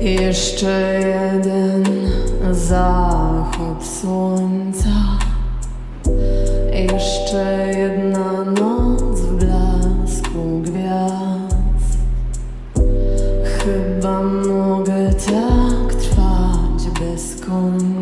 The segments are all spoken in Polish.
Jeszcze jeden zachód słońca. Jeszcze jedna noc w blasku gwiazd. Chyba mogę tak trwać bez końca.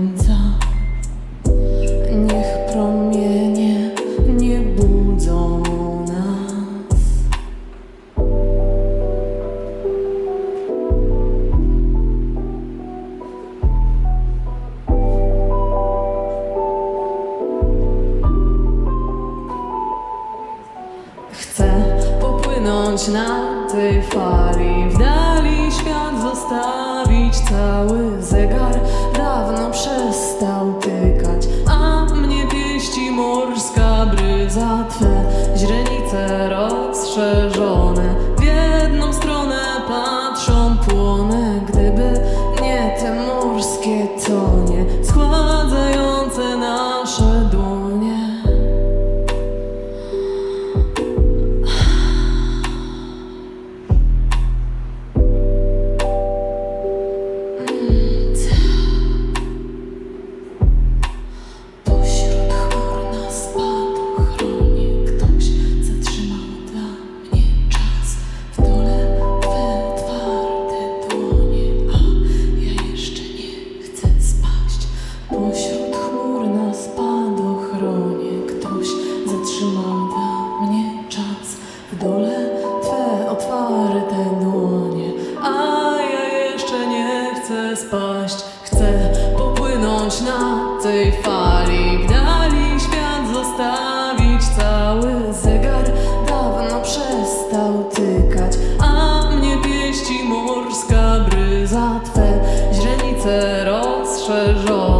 Chcę popłynąć na tej fali, w dali otwarte dłonie, a ja jeszcze nie chcę spaść. Chcę popłynąć na tej fali, w dali świat zostawić. Cały zegar dawno przestał tykać, a mnie pieści morska bryza. Twe źrenice rozszerzone